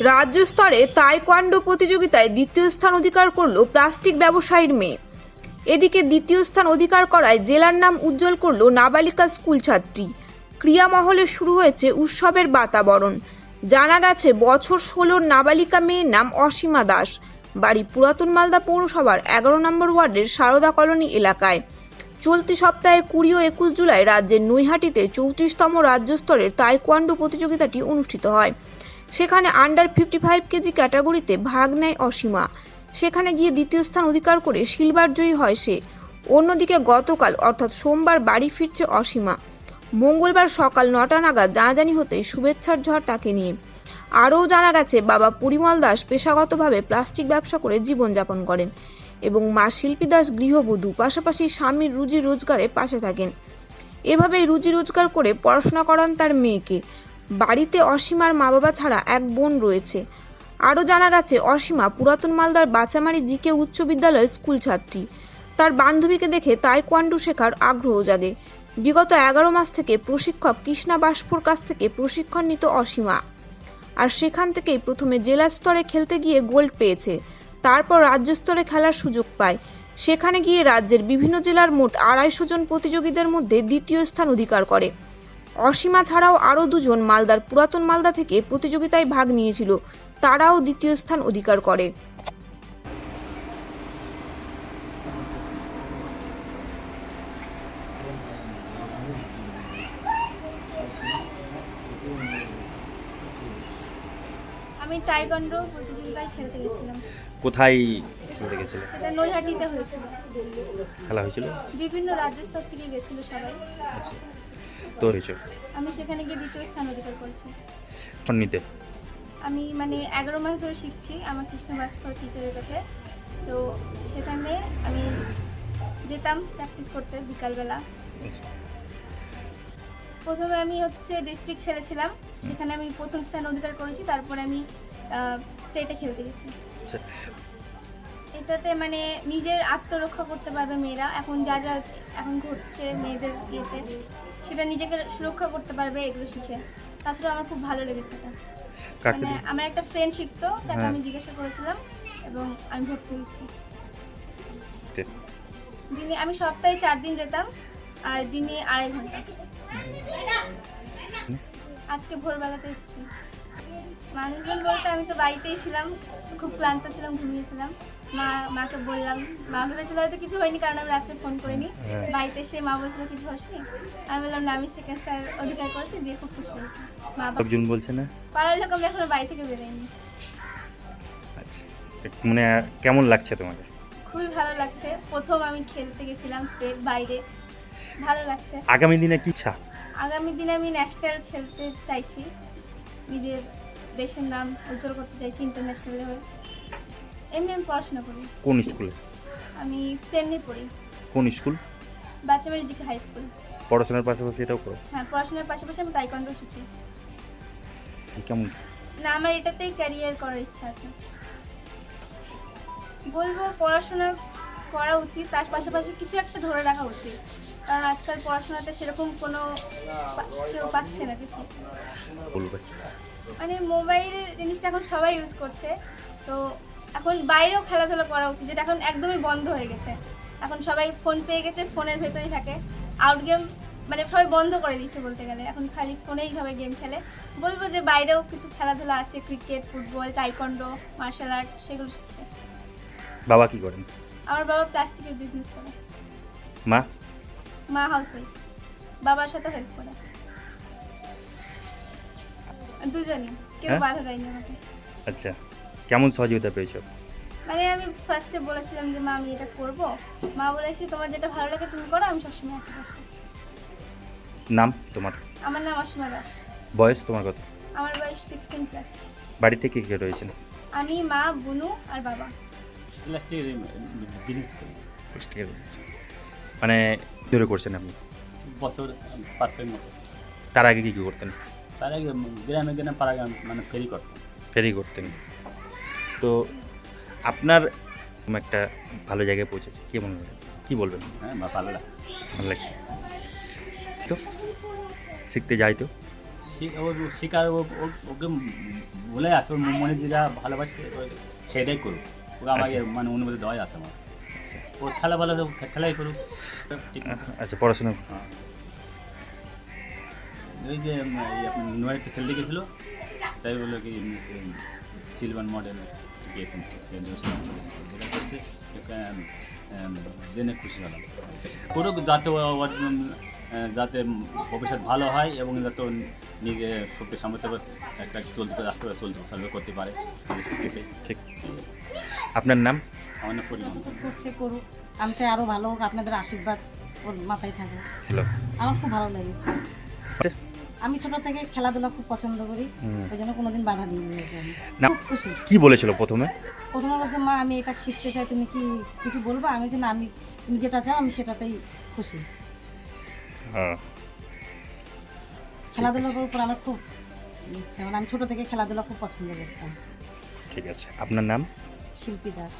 রাজ্য স্তরে তাইকোয়ান্ডো প্রতিযোগিতায় দ্বিতীয় স্থান অধিকার করল প্লাস্টিক ব্যবসায়ীর মেয়ে। এদিকে দ্বিতীয় স্থান অধিকার করায় জেলার নাম উজ্জ্বল করল নাবালিকা স্কুল ছাত্রী। ক্রিয়া মহলে শুরু হয়েছে উৎসবের বাতাবরণ। জানা গেছে, বছর ষোলোর নাবালিকা মেয়ের নাম অসীমা দাস। বাড়ি পুরাতন মালদা পৌরসভার এগারো নম্বর ওয়ার্ডের সারদা কলোনি এলাকায়। চলতি সপ্তাহে কুড়ি ও একুশ জুলাই রাজ্যের নৈহাটিতে চৌত্রিশতম রাজ্য স্তরের তাইকোয়ান্ডো প্রতিযোগিতাটি অনুষ্ঠিত হয়। সেখানে আন্ডার ফিফটি ফাইভ কেজি ক্যাটাগরিতে ভাগ নেয় অসীমা। সেখানে গিয়ে দ্বিতীয় স্থান অধিকার করে সিলভার জয়ী হয় সে। অন্যদিকে গতকাল, অর্থাৎ সোমবার, বাড়ি ফিরছে অসীমা। মঙ্গলবার সকাল নটা নাগাদ জানাজানি হতে শুভেচ্ছার ঝড় তাকে নিয়ে। আরও জানা গেছে, বাবা পরিমল দাস পেশাগতভাবে প্লাস্টিক ব্যবসা করে জীবনযাপন করেন এবং মা শিল্পী দাস গৃহবধূ, পাশাপাশি স্বামীর রুজি রোজগারে পাশে থাকেন। এভাবেই রুজি রোজগার করে পড়াশোনা করান তার মেয়েকে। বাড়িতে অসীমার মা বাবা ছাড়া এক বোন রয়েছে। আরও জানা গেছে, অসীমা পুরাতন মালদার বাচামারি জিকে উচ্চ বিদ্যালয়ের স্কুল ছাত্রী। তার বান্ধবীকে দেখে তাইকোয়ান্ডো শেখার আগ্রহ জাগে। বিগত এগারো মাস থেকে প্রশিক্ষক কৃষ্ণা বাসপুর কাছ থেকে প্রশিক্ষণ নিত অসীমা। আর সেখান থেকেই প্রথমে জেলা স্তরে খেলতে গিয়ে গোল্ড পেয়েছে। তারপর রাজ্য স্তরে খেলার সুযোগ পায়। সেখানে গিয়ে রাজ্যের বিভিন্ন জেলার মোট আড়াইশো জন প্রতিযোগীদের মধ্যে দ্বিতীয় স্থান অধিকার করে। অসীমা ছাড়াও আরও দুজন মালদার পুরাতন মালদা থেকে প্রতিযোগিতায় ভাগ নিয়েছিল। তারাও দ্বিতীয় স্থান অধিকার করে। আমি টাইকন্ডো প্রতিযোগিতায় খেলতে গেছিলাম। কোথায় খেলতে গেছিল? সেটা নৈহাটিতে হয়েছিল। খেলা হয়েছিল? বিভিন্ন রাজ্য স্তর থেকে গেছিল সবাই। আচ্ছা। তো হয়েছে? আমি সেখানে গিয়ে দ্বিতীয় স্থান অধিকার করেছি। নিতে? আমি মানে এগারো মাস ধরে শিখছি আমার কৃষ্ণ ভাস্কর টিচারের কাছে। তো সেখানে আমি যেতাম প্র্যাকটিস করতে বিকালবেলা। আচ্ছা। প্রথমে আমি হচ্ছে ডিস্ট্রিক্ট খেলেছিলাম। সেখানে আমি প্রথম স্থান অধিকার করেছি। তারপরে আমি স্টেটে খেলতে গেছি। আচ্ছা। এটাতে মানে নিজের আত্মরক্ষা করতে পারবে মেয়েরা। এখন যা যা এখন ঘটছে মেয়েদের ইয়েতে সেটা নিজেকে সুরক্ষা করতে পারবে এগুলো শিখে। তাছাড়া আমার খুব ভালো লেগেছে এটা। মানে আমার একটা ফ্রেন্ড শিখতো তাকে হ্যাঁ। আমি জিজ্ঞাসা করেছিলাম এবং আমি ভর্তি হয়েছি। দিনে আমি সপ্তাহে চার দিন যেতাম আর দিনে আড়াই ঘণ্টা। আজকে ভোরবেলাতে এসেছি। মানুষজন বলতে আমি তো বাড়িতেই ছিলাম খুব ক্লান্ত ছিলাম ঘুমিয়েছিলাম মা মাকে বললাম মা ভেবেছিল হয়তো কিছু হয়নি কারণ আমি রাত্রে ফোন করিনি। হ্যাঁ। বাড়িতে এসে মা বলছিল কিছু হসনি? আমি বললাম না আমি সেকেন্ড স্টার অধিকার করেছি দিয়ে খুব খুশি হয়েছি। মা বাবা লোকজন বলছে না? পাড়ার লোক আমি এখনও বাড়ি থেকে বেরোয়নি আচ্ছা মানে কেমন লাগছে তোমাকে খুবই ভালো লাগছে। প্রথম আমি খেলতে গেছিলাম স্টেট বাইরে। ভালো লাগছে। আগামী দিনে কি ইচ্ছা? আগামী দিনে আমি ন্যাশনাল খেলতে চাইছি। নিজের দেশের নাম উজ্জ্বল করতে চাইছি ইন্টারন্যাশনাল লেভেল এমনি আমি পড়াশোনা করি। কোন স্কুলে? আমি টেনে পড়ি। কোন school? Bachchabari GK high school. পড়াশোনার পাশাপাশি এটাও করো? হ্যাঁ পড়াশোনার পাশাপাশি আমি টাইকন্ডো শিখি। কেমন? না আমার এটাতেই ক্যারিয়ার করার ইচ্ছা আছে। বলব পড়াশোনা করা উচিত তার পাশাপাশি কিছু একটা ধরে রাখা উচিত। কারণ আজকাল পড়াশোনাতে সেরকম কোনো কেউ পাচ্ছে না কিছু। মানে মোবাইলের জিনিসটা এখন সবাই ইউজ করছে তো এখন বাইরেও খেলাধুলা করা উচিত যেটা এখন একদমই বন্ধ হয়ে গেছে। এখন সবাই ফোন পেয়ে গেছে ফোনের ভেতরেই থাকে। আউট গেম মানে সবাই বন্ধ করে দিয়েছে বলতে গেলে। এখন খালি ফোনেই সবাই গেম খেলে। বলব যে বাইরেও কিছু খেলাধুলা আছে cricket football taekwondo martial art সেগুলো শিখতে। বাবা কি করেন? আমার বাবা প্লাস্টিকের বিজনেস করে। মা? মা হাউস ওয়াইফ বাবার সাথে হেল্প করে। দুজনই কেউ হ্যাঁ? বাধা দেয়নি আমাকে। আচ্ছা কেমন সহযোগিতা পেয়েছ? মানে আমি ফার্স্টে বলেছিলাম যে মা আমি এটা করব। মা বলেছি তোমার যেটা ভালো লাগে তুমি করো আমি সবসময় আছি পাশে। নাম তোমার? আমার নাম অসীমা দাস। বয়স তোমার কত? আমার বয়স সিক্সটিন প্লাস বাড়িতে কে কে রয়েছেন? আমি মা বুনু আর বাবা। প্লাস্টিকের বিজনেস করি। মানে দূরে করছেন আপনি? বছর পাঁচের মতো। তার আগে কি কি করতেন? তার আগে গ্রামে গ্রামে পাড়া গ্রাম মানে ফেরি করতাম। ফেরি করতেন। তো আপনার একটা ভালো জায়গায় পৌঁছেছে কি মনে হয়? কী বলবেন? হ্যাঁ ভালো লাগছে। ভালো লাগছে। তো শিখতে যাই তো? শি- ও শিকার ও- ও- ওকে বলে আসে ওর মনে যেটা ভালোবাসে ও সেটাই করুক। ওকে আমাকে মানে অনুমতি দেওয়াই আসে আমার। আচ্ছা। ওর খেলা ভালো খেলাই করুক ঠিক আচ্ছা পড়াশোনা ওই যে নোয়ারিতে খেলতে গেছিল তাই বলল কি সিলভার মডেল যেটা জেনে খুশি হলাম করুক যাতে যাতে ভবিষ্যৎ ভালো হয় এবং যাতে নিজে শক্তি সামর্থ্য একটা চলতে রাস্তা চলতে সার্ভে করতে পারে ঠিক আপনার নাম আমার না পরিমাণ করছে করুক আমি চাই আরও ভালো হোক আপনাদের আশীর্বাদ ওর মাথায় থাকুক হ্যালো আমার খুব ভালো লেগেছে আমি ছোট থেকে খেলাধুলা খুব পছন্দ করি ওই জন্য কোনোদিন বাধা দিইনি না। খুব খুশি। কি বলেছিল প্রথমে? প্রথমে বলছে মা আমি এটা শিখতে চাই তুমি কি কিছু বলব? আমি যে না আমি তুমি যেটা চাও আমি সেটাতেই খুশি। খেলাধুলার উপর আমার খুব ইচ্ছা মানে আমি ছোট থেকে খেলাধুলা খুব পছন্দ করতাম। ঠিক আছে। আপনার নাম? শিল্পী দাস।